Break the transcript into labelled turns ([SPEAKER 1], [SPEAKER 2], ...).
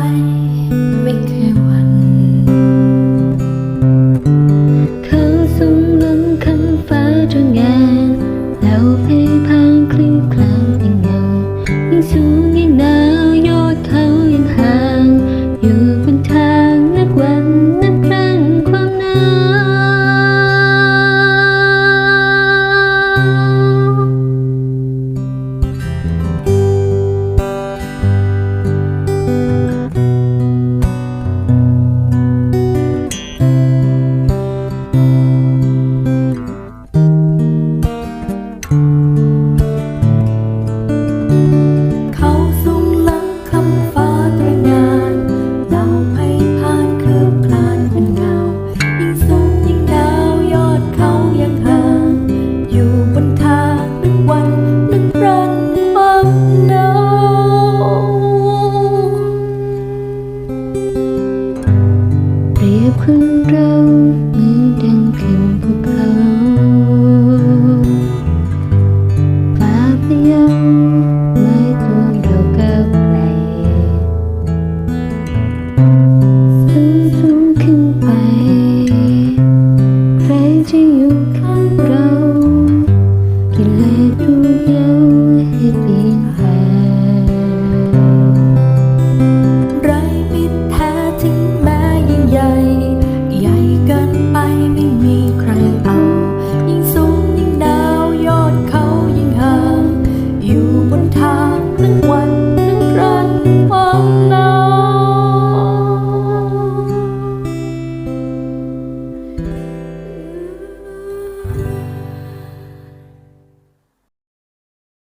[SPEAKER 1] life.
[SPEAKER 2] พึ่งเราเมื่อ